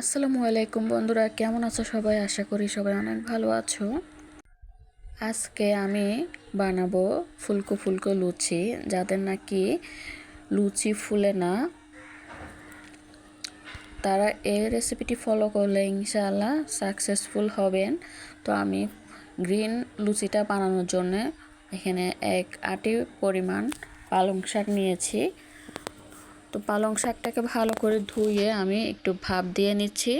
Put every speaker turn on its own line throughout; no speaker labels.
আসসালামু আলাইকুম বন্ধুরা, কেমন আছো সবাই? আশা করি সবাই অনেক ভালো আছো। আজকে আমি বানাবো ফুলকো ফুলকো লুচি। যাদের নাকি লুচি ফুলে না, তারা এই রেসিপিটি ফলো করলে ইনশাআল্লাহ সাকসেসফুল হবেন। তো আমি গ্রিন লুচিটা বানানোর জন্য এখানে এক আটি পরিমাণ পালং শাক নিয়েছি। তো পালং শাকটাকে ভালো করে ধুয়ে আমি একটু ভাপ দিয়ে নিচ্ছি।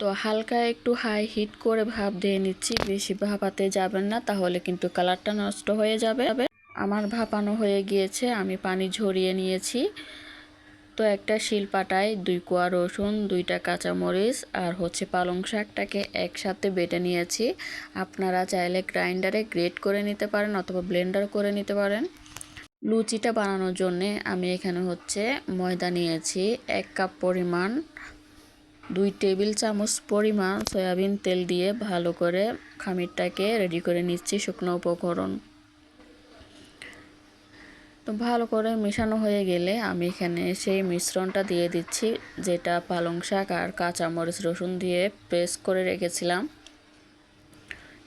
তো হালকা একটু হাই হিট করে ভাপ দিয়ে নিচ্ছি, বেশি ভাপাতে যাবেন না, তাহলে কিন্তু কালারটা নষ্ট হয়ে যাবে। আমার ভাপানো হয়ে গিয়েছে, আমি পানি ঝরিয়ে নিয়েছি। তো একটা শিলপাটায় দুই কোয়া রসুন, দুইটা কাঁচামরিচ আর হচ্ছে পালং শাকটাকে একসাথে বেটে নিয়েছি। আপনারা চাইলে গ্রাইন্ডারে গ্রেট করে নিতে পারেন অথবা ব্লেন্ডার করে নিতে পারেন। লুচিটা বানানোর জন্যে আমি এখানে হচ্ছে ময়দা নিয়েছি, এক কাপ পরিমাণ, দুই টেবিল চামচ পরিমাণ সয়াবিন তেল দিয়ে ভালো করে খামিরটাকে রেডি করে নিচ্ছি শুকনো উপকরণ। তো ভালো করে মেশানো হয়ে গেলে আমি এখানে সেই মিশ্রণটা দিয়ে দিচ্ছি, যেটা পালং শাক আর কাঁচামরিচ রসুন দিয়ে প্রেস করে রেখেছিলাম।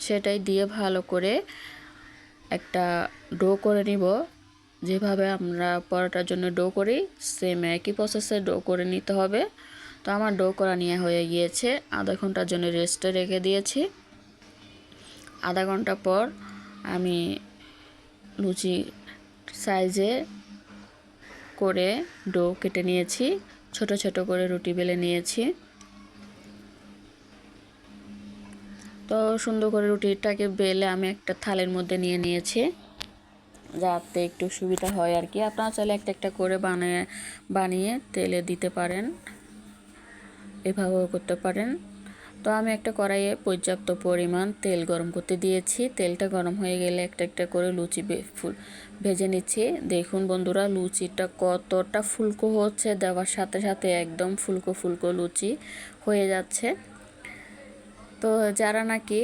সেটাই দিয়ে ভালো করে একটা ডো করে নিব। যেভাবে আমরা পরোটার জন্য ডো করি সেম একই প্রসেসে ডো করে নিতে হবে। তো আমার ডো করা নিয়ে হয়ে গিয়েছে। আধা ঘণ্টার জন্য রেস্টে রেখে দিয়েছি। আধা ঘণ্টা পর আমি লুচি সাইজে করে ডো কেটে নিয়েছি। ছোট ছোট করে রুটি বেলে নিয়েছি। তো সুন্দর করে রুটিটাকে বেলে আমি একটা থালের মধ্যে নিয়ে নিয়েছি। যাতে একটু সুবিধা হয় আর কি। আপনারা চাইলে একটা একটা করে বানিয়ে বানিয়ে তেলে দিতে পারেন। এভাবেও করতে পারেন। তো আমি একটা কড়াইয়ে পর্যাপ্ত পরিমাণ তেল গরম করতে দিয়েছি। তেলটা গরম হয়ে গেলে একটা একটা করে লুচি ফুল, ভেজে নিচ্ছি। দেখুন বন্ধুরা, লুচিটা কতটা ফুলকো হচ্ছে, দেওয়ার সাথে সাথে একদম ফুলকো ফুলকো লুচি হয়ে যাচ্ছে। তো যারা নাকি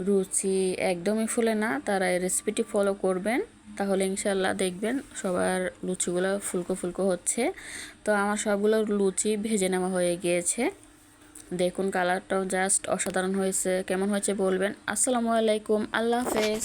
রুচি একদমই ফুলে না, তারা এই রেসিপিটি ফলো করবেন। তাহলে ইনশাল্লাহ দেখবেন সবার লুচিগুলো ফুলকো ফুলকো হচ্ছে। তো আমার সবগুলো লুচি ভেজে নেওয়া হয়ে গিয়েছে। দেখুন কালারটাও জাস্ট অসাধারণ হয়েছে। কেমন হয়েছে বলবেন? আসসালামু আলাইকুম। আল্লাহ হাফেজ।